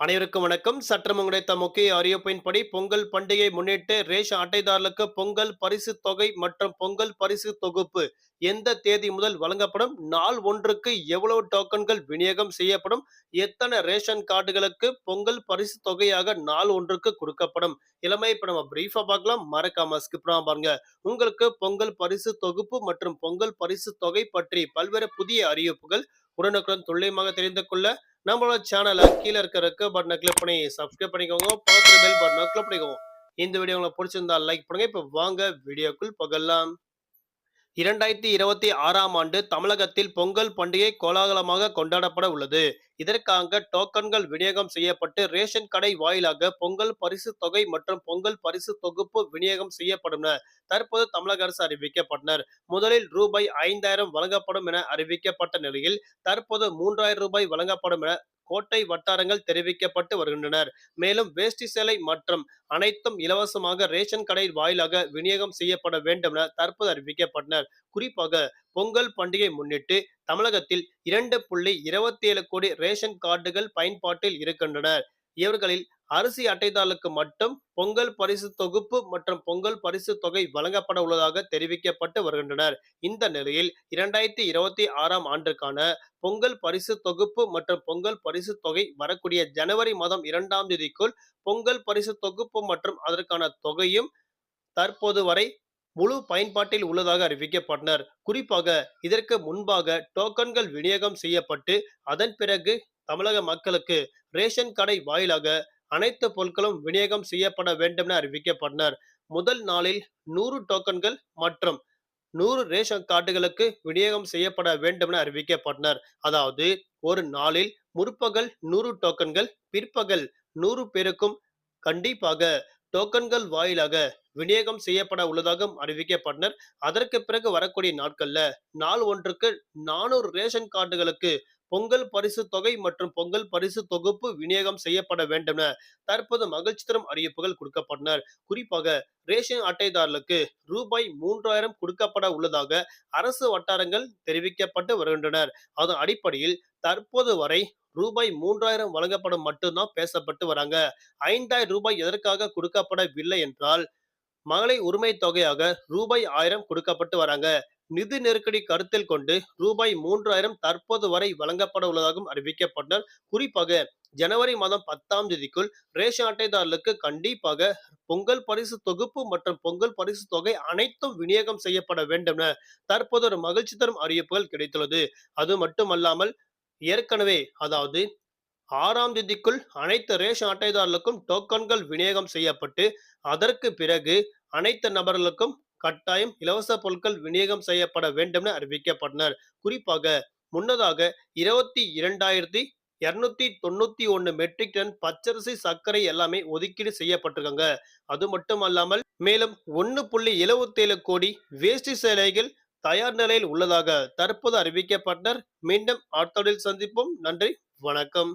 அனைவருக்கும் வணக்கம். சற்றம் கிடைத்த முக்கிய அறிவிப்பின்படி பொங்கல் பண்டிகை முன்னிட்டு ரேஷன் அட்டைதாரர்களுக்கு பொங்கல் பரிசு தொகை மற்றும் பொங்கல் பரிசு தொகுப்பு எந்த தேதி முதல் வழங்கப்படும்? நாள் ஒன்றுக்கு எவ்வளவு டோக்கன்கள் விநியோகம் செய்யப்படும்? எத்தனை ரேஷன் கார்டுகளுக்கு பொங்கல் பரிசு தொகையாக நாள் ஒன்றுக்கு கொடுக்கப்படும்? இளமை இப்ப நம்ம பிரீஃபா பார்க்கலாம். மறக்காம ஸ்கிப் பாருங்க. உங்களுக்கு பொங்கல் பரிசு தொகுப்பு மற்றும் பொங்கல் பரிசு தொகை பற்றி பல்வேறு புதிய அறிவிப்புகள் உடனுக்குடன் துல்லியமாக தெரிந்து கொள்ள நம்மளோட சேனலை கீழே இருக்க ரெக்க பட்டனை கிளிக் பண்ணி சப்ஸ்கிரைப் பண்ணிக்கோங்க. பக்கத்தில் பெல் பட்டனை கிளிக் பண்ணிக்கோங்க. இந்த வீடியோ உங்களுக்கு பிடிச்சிருந்தா லைக் பண்ணுங்க. இப்போ வாங்க வீடியோக்குள் பகல்லாம் இரண்டாயிரத்தி இருபத்தி ஆறாம் ஆண்டு தமிழகத்தில் பொங்கல் பண்டிகை கோலாகலமாக கொண்டாடப்பட உள்ளது. இதற்காக டோக்கன்கள் விநியோகம் செய்யப்பட்டு ரேஷன் கடை வாயிலாக பொங்கல் பரிசு தொகை மற்றும் பொங்கல் பரிசு தொகுப்பு விநியோகம் செய்யப்படும் தற்போது தமிழக அரசு அறிவிக்கப்பட்டனர். முதலில் ரூபாய் ஐந்தாயிரம் வழங்கப்படும் என அறிவிக்கப்பட்ட நிலையில் தற்போது மூன்றாயிரம் ரூபாய் வழங்கப்படும் என கோட்டை வட்டாரங்கள் தெரிவிக்கப்பட்டு வருகின்றனர். மேலும் வேஷ்டி சேலை மற்றும் அனைத்தும் இலவசமாக ரேஷன் கடை வாயிலாக விநியோகம் செய்யப்பட வேண்டும் என தற்போது அறிவிக்கப்பட்டனர். குறிப்பாக பொங்கல் பண்டிகை முன்னிட்டு தமிழகத்தில் இரண்டு புள்ளி இருபத்தி ஏழு கோடி ரேஷன் கார்டுகள் பயன்பாட்டில் இருக்கின்றன இவர்களில் அரிசி அட்டைதாளுக்கு மட்டும் பொங்கல் பரிசு தொகுப்பு மற்றும் பொங்கல் பரிசு தொகை வழங்கப்பட உள்ளதாக தெரிவிக்கப்பட்டு வருகின்றனர். இந்த நிலையில் இரண்டாயிரத்தி இருபத்தி ஆறாம் ஆண்டுக்கான பொங்கல் பரிசு தொகுப்பு மற்றும் பொங்கல் பரிசு தொகை வரக்கூடிய ஜனவரி மாதம் இரண்டாம் தேதிக்குள் பொங்கல் பரிசு தொகுப்பு மற்றும் அதற்கான தொகையும் தற்போது வரை முழு பயன்பாட்டில் உள்ளதாக அறிவிக்கப்பட்டனர். குறிப்பாக இதற்கு முன்பாக டோக்கன்கள் விநியோகம் செய்யப்பட்டு அதன் பிறகு தமிழக மக்களுக்கு ரேஷன் கடை வாயிலாக அனைத்து பொருட்களும் விநியோகம் செய்யப்பட வேண்டும் என அறிவிக்கப்பட்டனர். முதல் நாளில் நூறு டோக்கன்கள் மற்றும் நூறு ரேஷன் கார்டுகளுக்கு விநியோகம் செய்யப்பட வேண்டும் என அறிவிக்கப்பட்டனர். அதாவது ஒரு நாளில் முற்பகல் நூறு டோக்கன்கள் பிற்பகல் நூறு பேருக்கும் கண்டிப்பாக டோக்கன்கள் வாயிலாக விநியோகம் செய்யப்பட உள்ளதாகவும் அறிவிக்கப்பட்டனர். அதற்கு பிறகு வரக்கூடிய நாட்கள்ல நாள் ஒன்றுக்கு நானூறு ரேஷன் கார்டுகளுக்கு பொங்கல் பரிசு தொகை மற்றும் பொங்கல் பரிசு தொகுப்பு விநியோகம் செய்யப்பட வேண்டும் என தற்போது மகிழ்ச்சி தரும் அறிவிப்புகள் கொடுக்கப்பட்டனர். குறிப்பாக ரேஷன் அட்டைதாரர்களுக்கு ரூபாய் மூன்றாயிரம் கொடுக்கப்பட உள்ளதாக அரசு வட்டாரங்கள் தெரிவிக்கப்பட்டு வருகின்றனர். அதன் அடிப்படையில் தற்போது வரை ரூபாய் மூன்றாயிரம் வழங்கப்படும் மட்டும்தான் பேசப்பட்டு வராங்க. ஐந்தாயிரம் ரூபாய் எதற்காக கொடுக்கப்படவில்லை என்றால் மகளிர் உரிமை தொகையாக ரூபாய் ஆயிரம் கொடுக்கப்பட்டு வராங்க. நிதி நெருக்கடி கருத்தில் கொண்டு ரூபாய் மூன்றாயிரம் தற்போது வரை வழங்கப்பட உள்ளதாகவும் அறிவிக்கப்பட்டனர். குறிப்பாக ஜனவரி மாதம் பத்தாம் தேதிக்குள் ரேஷன் அட்டைதாரர்களுக்கு கண்டிப்பாக பொங்கல் பரிசு தொகுப்பு மற்றும் பொங்கல் பரிசு தொகை அனைத்தும் விநியோகம் செய்யப்பட வேண்டும் என தற்போது ஒரு மகிழ்ச்சி தரும் அறிவிப்புகள் கிடைத்துள்ளது. அது மட்டுமல்லாமல் ஏற்கனவே அதாவது ஆறாம் தேதிக்குள் அனைத்து ரேஷன் அட்டைதாரர்களுக்கும் டோக்கன்கள் விநியோகம் செய்யப்பட்டு அதற்கு பிறகு அனைத்து நபர்களுக்கும் கட்டாயம் இலவச பொருட்கள் விநியோகம் செய்யப்பட வேண்டும் என அறிவிக்கப்பட்டனர். குறிப்பாக முன்னதாக இருபத்தி இரண்டாயிரத்தி இருநூத்தி தொண்ணூத்தி ஒன்னு மெட்ரிக் டன் பச்சரிசி சர்க்கரை எல்லாமே ஒதுக்கீடு செய்யப்பட்டிருக்காங்க. அது மட்டும் அல்லாமல் மேலும் ஒன்னு புள்ளி எழுபத்தி ஏழு கோடி வேஷ்டி சேலைகள் தயார் நிலையில் உள்ளதாக தற்போது அறிவிக்கப்பட்டனர். மீண்டும் ஆட்டோடில் சந்திப்போம். நன்றி. வணக்கம்.